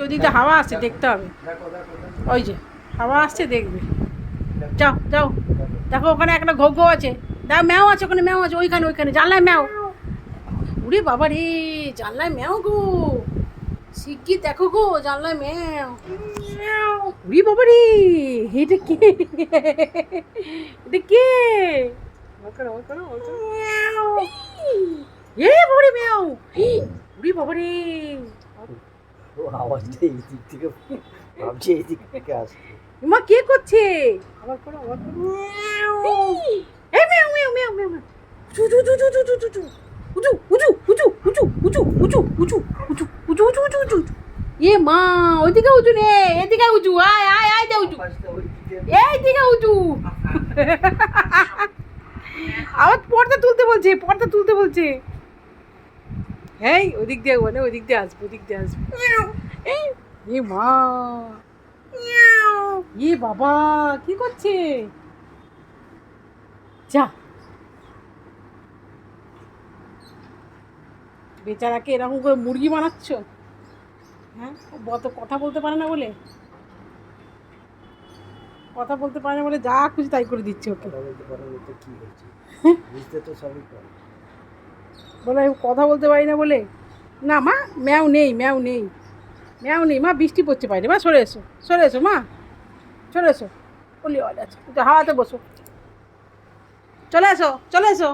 ওদিকে হাওয়া আসছে দেখতে হবে। ওই যে হাওয়া আসছে দেখবে। যাও যাও। দেখো ওখানে একটা ঘো ঘো আছে। দেখো ম্যাও আছে ওখানে ম্যাও আছে ওইখানে ওইখানে। জানলায় ম্যাও। উরে বাবা রে জানলায় ম্যাও গো। শিগগির দেখো গো জানলায় ম্যাও। উরি বাবা রে এটা কে? এটা কে। এ বাবা রে ম্যাও। উরি বাবা রে। ও আওয়াজটা এই দিক থেকে ভাবছি এই দিক থেকে আসছে মা কে করছে আবার করো আবার করো এই এ মা ওইদিকে উঁচু নে এদিকে উঁচু আয় আয় আয় দে উঁচু এইদিকে উঁচু আবার পর্দা তুলতে বলছে পর্দা তুলতে বলছে এই ওদিক দিয়ে মানে ওদিক দিয়ে আসব ওদিক দিয়ে আসব। এই এ মা। এ বাবা কি করছে? যা। বেচারাকে এরকম করে মুরগি বানাচ্ছ? হ্যাঁ ও বত কথা বলতে পারে না বলে? কথা বলতে পারে না বলে যা খুশি তাই করে দিচ্ছে ওকে। কথা বলতে পারো না তো কি হচ্ছে বুঝতে তো সবই পারো। বলে কথা বলতে পারি না বলে? না মা, ম্যাও নেই ম্যাও নেই ম্যাও নেই মা, বৃষ্টি পড়তে পারি মা, সরে এসো সরে এসো মা, সরে এসো। বলি আচ্ছা হাওয়াতে বসো। চলে এসো চলে এসো।